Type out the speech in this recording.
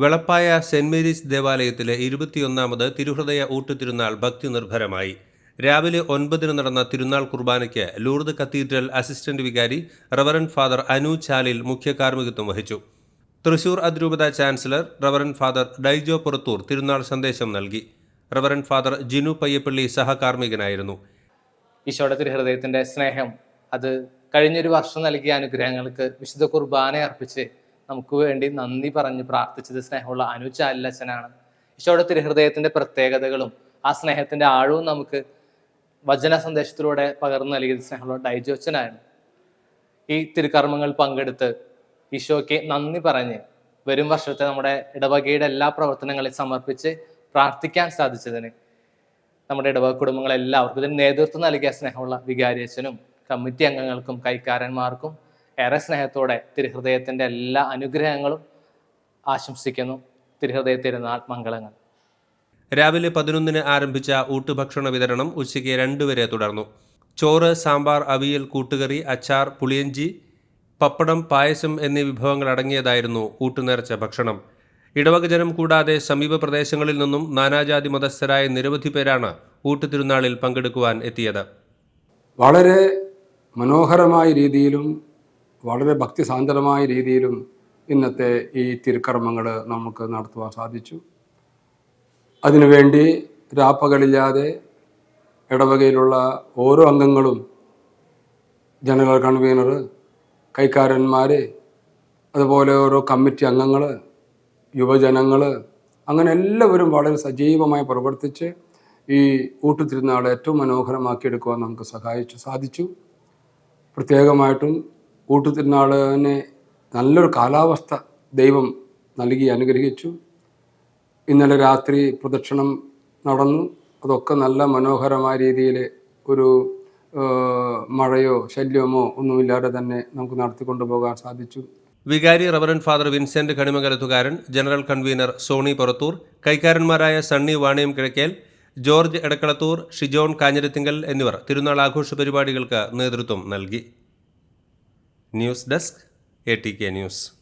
Velappaya saint Mary's ദേവാലയത്തിലെ ഇരുപത്തിയൊന്നാമത് തിരുഹൃദയ ഊട്ടുതിരുനാൾ ഭക്തി നിർഭരമായി രാവിലെ ഒൻപതിന് നടന്ന തിരുനാൾ കുർബാനയ്ക്ക് ലൂർദ് കത്തീഡ്രൽ അസിസ്റ്റന്റ് വികാരി റവറൻ ഫാദർ അനു ചാലിൽ മുഖ്യ കാർമ്മികത്വം വഹിച്ചു. തൃശൂർ അതിരൂപത chancellor reverend father Daijo Purathur തിരുനാൾ സന്ദേശം നൽകി. റവറൻ ഫാദർ ജിനു പയ്യപ്പള്ളി സഹകാർമ്മികനായിരുന്നു. ഈശോയുടെ തിരുഹൃദയത്തിന്റെ സ്നേഹം അത് കഴിഞ്ഞൊരു വർഷം നൽകിയ അനുഗ്രഹങ്ങൾക്ക് വിശുദ്ധ കുർബാന അർപ്പിച്ച് നമുക്ക് വേണ്ടി നന്ദി പറഞ്ഞ് പ്രാർത്ഥിച്ചത് സ്നേഹമുള്ള അനുചാലച്ചനാണ് ഈശോയുടെ തിരുഹൃദയത്തിന്റെ പ്രത്യേകതകളും ആ സ്നേഹത്തിന്റെ ആഴവും നമുക്ക് വചന സന്ദേശത്തിലൂടെ പകർന്നു നൽകിയത് സ്നേഹമുള്ള ഡൈജോച്ചനായിരുന്നു ഈ തിരുക്കർമ്മങ്ങൾ പങ്കെടുത്ത് ഈശോയ്ക്ക് നന്ദി പറഞ്ഞ് വരും വർഷത്തെ നമ്മുടെ ഇടവകയുടെ എല്ലാ പ്രവർത്തനങ്ങളെ സമർപ്പിച്ച് പ്രാർത്ഥിക്കാൻ സാധിച്ചതിന് നമ്മുടെ ഇടവക കുടുംബങ്ങളെല്ലാവർക്കും ഇതിന് നേതൃത്വം നൽകിയ സ്നേഹമുള്ള വികാരിയച്ഛനും കമ്മിറ്റി അംഗങ്ങൾക്കും കൈക്കാരന്മാർക്കും ഏറെ സ്നേഹത്തോടെ തിരുഹൃദയത്തിന്റെ എല്ലാ അനുഗ്രഹങ്ങളും ആശംസിക്കുന്നു. തിരുഹൃദയ തിരുനാൾ മംഗളങ്ങൾ. രാവിലെ പതിനൊന്നിന് ആരംഭിച്ച ഊട്ടുഭക്ഷണ വിതരണം ഉച്ചയ്ക്ക് രണ്ട് വരെ തുടർന്നു. ചോറ് സാമ്പാർ അവിയൽ കൂട്ടുകറി അച്ചാർ പുളിയഞ്ചി പപ്പടം പായസം എന്നീ വിഭവങ്ങൾ അടങ്ങിയതായിരുന്നു ഊട്ടുനേർച്ച ഭക്ഷണം. ഇടവക ജനം കൂടാതെ സമീപ പ്രദേശങ്ങളിൽ നിന്നും നാനാജാതി മതസ്ഥരായ നിരവധി പേരാണ് ഊട്ടുതിരുനാളിൽ പങ്കെടുക്കുവാൻ എത്തിയത്. വളരെ മനോഹരമായ രീതിയിലും വളരെ ഭക്തിസാന്ദ്രമായ രീതിയിലും ഇന്നത്തെ ഈ തിരുക്കർമ്മങ്ങൾ നമുക്ക് നടത്തുവാൻ സാധിച്ചു. അതിനുവേണ്ടി രാപ്പകലില്ലാതെ ഇടവകയിലുള്ള ഓരോ അംഗങ്ങളും ജനറൽ കൺവീനർ കൈക്കാരന്മാർ അതുപോലെ ഓരോ കമ്മിറ്റി അംഗങ്ങൾ യുവജനങ്ങൾ അങ്ങനെ എല്ലാവരും വളരെ സജീവമായി പ്രവർത്തിച്ച് ഈ ഊട്ടുതിരുന്നാൾ ഏറ്റവും മനോഹരമാക്കിയെടുക്കുവാൻ നമുക്ക് സഹായിച്ചു സാധിച്ചു. പ്രത്യേകമായിട്ടും ഊട്ടുതിരുന്നാളിനെ നല്ലൊരു കാലാവസ്ഥ ദൈവം നൽകി അനുഗ്രഹിച്ചു. ഇന്നലെ രാത്രി പ്രദക്ഷിണം നടന്നു. അതൊക്കെ നല്ല മനോഹരമായ രീതിയിൽ ഒരു മഴയോ ശല്യമോ ഒന്നുമില്ലാതെ തന്നെ നമുക്ക് നടത്തിക്കൊണ്ടു പോകാൻ സാധിച്ചു. വികാരി reverend father Vincent Kanimangalathukaran general convener Sony Purathur കൈക്കാരന്മാരായ Sunny Vaniyam Kizhakkel George Edakkalathur Shijon Kanjirathinkal എന്നിവർ തിരുനാൾ ആഘോഷ പരിപാടികൾക്ക് നേതൃത്വം നൽകി. News desk A T K news.